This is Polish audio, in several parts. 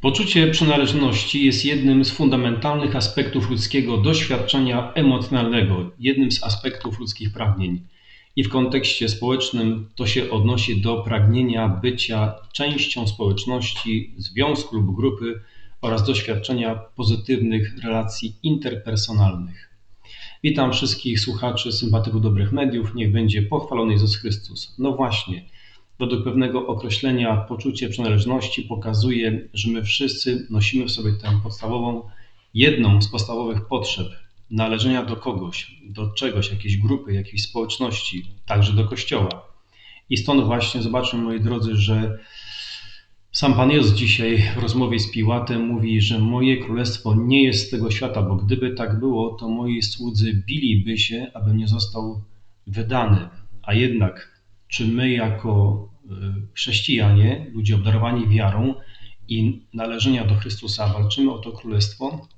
Poczucie przynależności jest jednym z fundamentalnych aspektów ludzkiego doświadczenia emocjonalnego, jednym z aspektów ludzkich pragnień. I w kontekście społecznym to się odnosi do pragnienia bycia częścią społeczności, związku lub grupy oraz doświadczenia pozytywnych relacji interpersonalnych. Witam wszystkich słuchaczy, sympatyków dobrych mediów. Niech będzie pochwalony Jezus Chrystus. No właśnie, według pewnego określenia poczucie przynależności pokazuje, że my wszyscy nosimy w sobie tę podstawową, jedną z podstawowych potrzeb należenia do kogoś, do czegoś, jakiejś grupy, jakiejś społeczności, także do kościoła. I stąd właśnie zobaczmy, moi drodzy, że sam Pan Jezus dzisiaj w rozmowie z Piłatem mówi, że moje królestwo nie jest z tego świata, bo gdyby tak było, to moi słudzy biliby się, abym nie został wydany. A jednak, czy my jako y, chrześcijanie, ludzie obdarowani wiarą i należenia do Chrystusa, walczymy o to królestwo?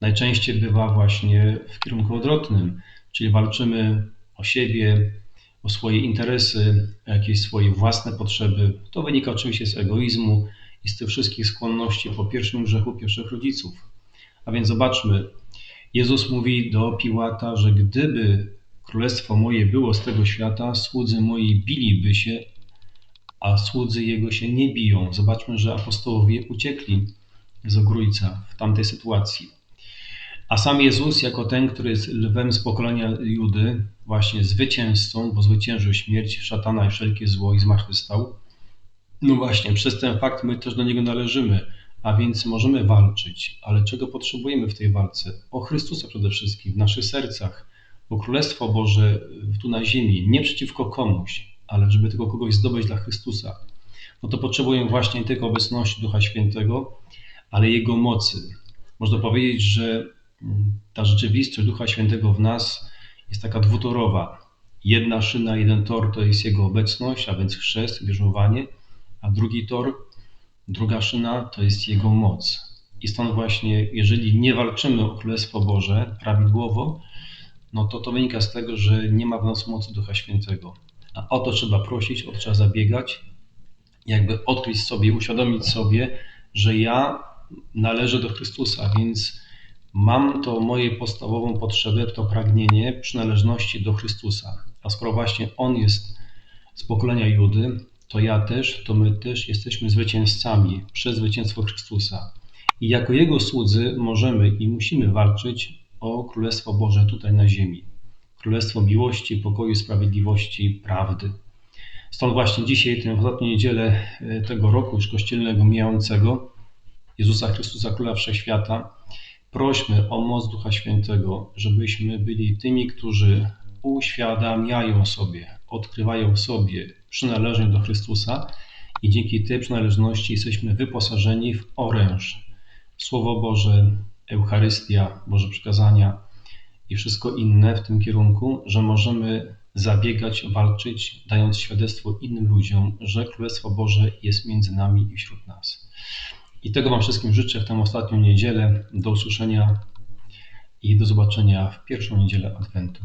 Najczęściej bywa właśnie w kierunku odwrotnym, czyli walczymy o siebie, o swoje interesy, jakieś swoje własne potrzeby. To wynika oczywiście z egoizmu i z tych wszystkich skłonności po pierwszym grzechu pierwszych rodziców. A więc zobaczmy, Jezus mówi do Piłata, że gdyby królestwo moje było z tego świata, słudzy moi biliby się, a słudzy jego się nie biją. Zobaczmy, że apostołowie uciekli z ogrójca w tamtej sytuacji. A sam Jezus, jako ten, który jest lwem z pokolenia Judy, właśnie zwycięzcą, bo zwyciężył śmierć, szatana i wszelkie zło i zmartwychwstał. No właśnie, przez ten fakt my też do niego należymy, a więc możemy walczyć. Ale czego potrzebujemy w tej walce? O Chrystusa przede wszystkim w naszych sercach, o Królestwo Boże tu na ziemi, nie przeciwko komuś, ale żeby tylko kogoś zdobyć dla Chrystusa. No to potrzebujemy właśnie nie tylko obecności Ducha Świętego, ale Jego mocy. Można powiedzieć, że ta rzeczywistość Ducha Świętego w nas jest taka dwutorowa. Jedna szyna, jeden tor to jest Jego obecność, a więc chrzest, bierzmowanie, a drugi tor, druga szyna to jest Jego moc. I stąd właśnie, jeżeli nie walczymy o Królestwo Boże prawidłowo, no to to wynika z tego, że nie ma w nas mocy Ducha Świętego. A o to trzeba prosić, o to trzeba zabiegać, jakby odkryć sobie, uświadomić sobie, że ja należę do Chrystusa, więc Mam to moje podstawową potrzebę, to pragnienie przynależności do Chrystusa. A skoro właśnie On jest z pokolenia Judy, to ja też, to my też jesteśmy zwycięzcami przez zwycięstwo Chrystusa. I jako Jego słudzy możemy i musimy walczyć o Królestwo Boże tutaj na ziemi. Królestwo miłości, pokoju, sprawiedliwości, prawdy. Stąd właśnie dzisiaj, tę ostatnią niedzielę e, tego roku już kościelnego mijającego, Jezusa Chrystusa, Króla Wszechświata, Prośmy o moc Ducha Świętego, żebyśmy byli tymi, którzy uświadamiają sobie, odkrywają sobie przynależność do Chrystusa i dzięki tej przynależności jesteśmy wyposażeni w oręż. Słowo Boże, Eucharystia, Boże przykazania i wszystko inne w tym kierunku, że możemy zabiegać, walczyć, dając świadectwo innym ludziom, że Królestwo Boże jest między nami i wśród nas. I tego Wam wszystkim życzę w tę ostatnią niedzielę. Do usłyszenia i do zobaczenia w pierwszą niedzielę Adwentu.